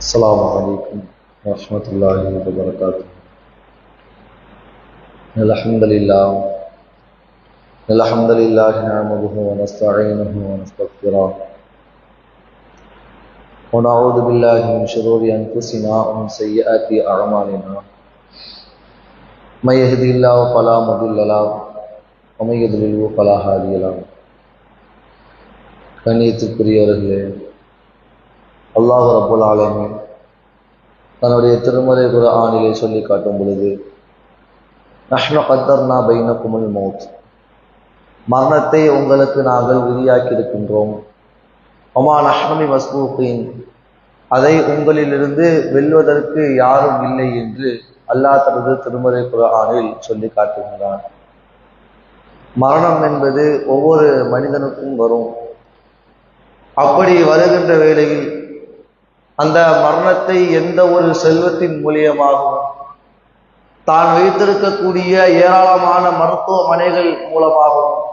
السلام علیکم ورحمۃ اللہ وبرکاتہ۔ الحمد للہ الحمد للہ نعمده ونستعینه ونستغفره ونعوذ باللہ من شرور انفسنا ومن سیئات اعمالنا۔ من يهد الله فلا مضل له ومن يضلل فلا هادي له۔ کنیت پریہ رہ لے அல்லாஹ் ரபுல் ஆலமின் தன்னுடைய திருமறை ஆணிலே சொல்லி காட்டும் பொழுது நஷ்ம கத்தர்னா பைனக்குமுல் மௌத். மரணத்தை உங்களுக்கு நாங்கள் உரியாக்கி இருக்கின்றோம் ஒமா நஹ்னமி மஸ்பூக்கின் அதை உங்களிலிருந்து வெல்வதற்கு யாரும் இல்லை என்று அல்லாஹ் தனது திருமறை குரானில் சொல்லி காட்டுகின்றான். மரணம் என்பது ஒவ்வொரு மனிதனுக்கும் வரும். அப்படி வருகின்ற வேளையில் அந்த மரணத்தை எந்த ஒரு செல்வத்தின் மூலியமாகவும் தான் வைத்திருக்கக்கூடிய ஏராளமான மருத்துவமனைகள் மூலமாகவும்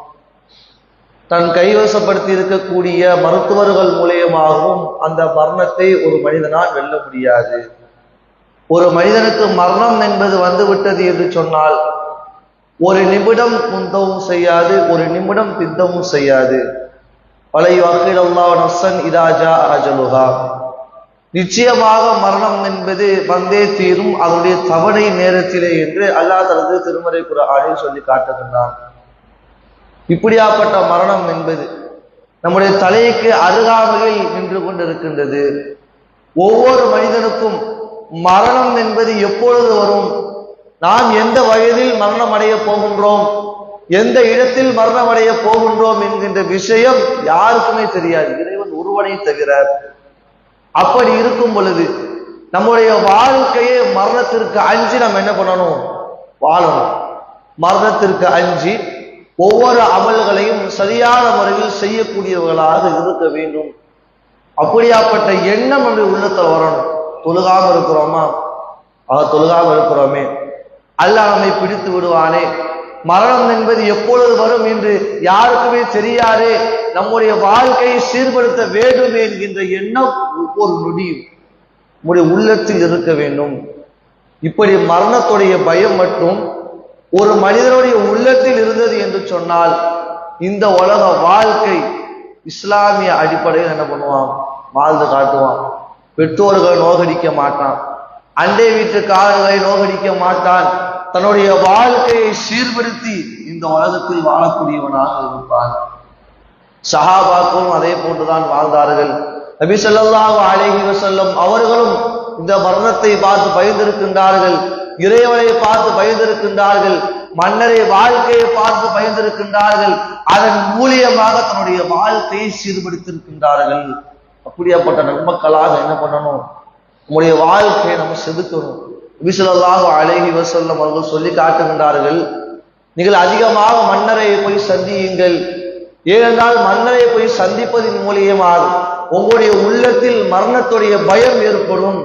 தன் கைவசப்படுத்தி இருக்கக்கூடிய மருத்துவர்கள் மூலியமாகவும் அந்த மரணத்தை ஒரு மனிதனால் வெல்ல முடியாது. ஒரு மனிதனுக்கு மரணம் என்பது வந்துவிட்டது என்று சொன்னால் ஒரு நிமிடம் குந்தவும் செய்யாது ஒரு நிமிடம் பிந்தவும் செய்யாது. பழைய வாக்கில் அல்லா நசன் இதாஜா அஜலுகா நிச்சயமாக மரணம் என்பது வந்தே தீரும் அதனுடைய தவணை நேரத்திலே என்று அல்லாஹ் தனது திருமறை குரானில் சொல்லி காட்டுகின்றான். இப்படியாப்பட்ட மரணம் என்பது நம்முடைய தலைக்கு அருகாமையில் நின்று கொண்டிருக்கின்றது. ஒவ்வொரு மனிதனுக்கும் மரணம் என்பது எப்பொழுது வரும்? நாம் எந்த வயதில் மரணம் அடைய போகின்றோம்? எந்த இடத்தில் மரணம் அடைய போகின்றோம் என்கின்ற விஷயம் யாருக்குமே தெரியாது. இறைவன் ஒருவனை தவிர அப்படி இருக்கும் பொழுது நம்முடைய வாழ்க்கையே மரணத்திற்கு அஞ்சு நம்ம என்ன பண்ணணும்? வாழணும். மரணத்திற்கு அஞ்சு ஒவ்வொரு அமல்களையும் சரியான முறையில் செய்யக்கூடியவர்களாக இருக்க வேண்டும். அப்படியாப்பட்ட எண்ணம் நம்முடைய உள்ளத்தில் வரணும். தொழுகாம இருக்கிறோமா? ஆக தொழுகாம இருக்கிறோமே. அல்ல நம்மை பிடித்து விடுவானே. மரணம் என்பது எப்பொழுது வரும் என்று யாருக்குமே தெரியாதே நம்முடைய வாழ்க்கையை சீர்படுத்த வேண்டும் என்கின்ற எண்ணம் ஒவ்வொரு நொடியும் நம்முடைய உள்ளத்தில் இருக்க வேண்டும். இப்படி மரணத்துடைய பயம் மட்டும் ஒரு மனிதனுடைய உள்ளத்தில் இருந்தது என்று சொன்னால் இந்த உலக வாழ்க்கை இஸ்லாமிய அடிப்படையில் என்ன பண்ணுவான்? வாழ்ந்து காட்டுவான். பெற்றோர்கள் நோகடிக்க மாட்டான். அண்டை வீட்டுக்காரர்களை நோகடிக்க மாட்டான். தன்னுடைய வாழ்க்கையை சீர்படுத்தி இந்த உலகத்தில் வாழக்கூடியவனாக இருப்பான். சஹாபாக்களும் அதே போன்றுதான் வாழ்ந்தார்கள். நபி சொல்லாஹு அழகி வசல்லம் அவர்களும் இந்த மரணத்தை பார்த்து பயந்திருக்கின்றார்கள். இறைவனை பார்த்து பயந்திருக்கின்றார்கள். மன்னரை வாழ்க்கையை பார்த்து பயந்திருக்கின்றார்கள். அதன் மூலியமாக தன்னுடைய வாழ்க்கையை சீர்படுத்திருக்கின்றார்கள் அப்படியாப்பட்ட நன்மக்களாக என்ன பண்ணணும்? நம்முடைய வாழ்க்கையை நம்ம செதுக்கணும். விசலாக அழகி வசல்லம் அவர்கள் சொல்லி காட்டுகின்றார்கள் நீங்கள் அதிகமாக மன்னரை போய் சந்தியுங்கள். ஏனென்றால் மன்னரை போய் சந்திப்பதன் மூலியமாக உங்களுடைய உள்ளத்தில் மரணத்துடைய பயம் ஏற்படும்.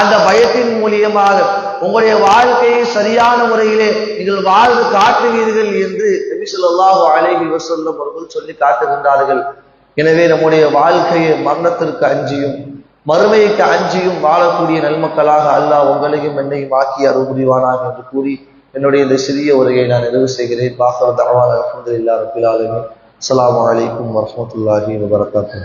அந்த பயத்தின் மூலியமாக உங்களுடைய வாழ்க்கையை சரியான முறையிலே நீங்கள் வாழ்ந்து காட்டுவீர்கள் என்று நபிசல்லாஹு அழகி வசல்லம் அவர்கள் சொல்லி காட்டுகின்றார்கள். எனவே நம்முடைய வாழ்க்கையை மரணத்திற்கு அஞ்சியும். மறுமைக்கு அஞ்சியும் வாழக்கூடிய நல்மக்களாக அல்லாஹ் உங்களையும் என்னையும் ஆக்கி அருள் புரிவானாக என்று கூறி என்னுடைய இந்த சிறிய உரையை நான் நிறைவு செய்கிறேன். பாக்கர் தரமாக அலமது இல்லா ரபிலாலுமே அஸ்லாம் வலைக்கம் வரமத்துல்லாஹி வபரகாத்து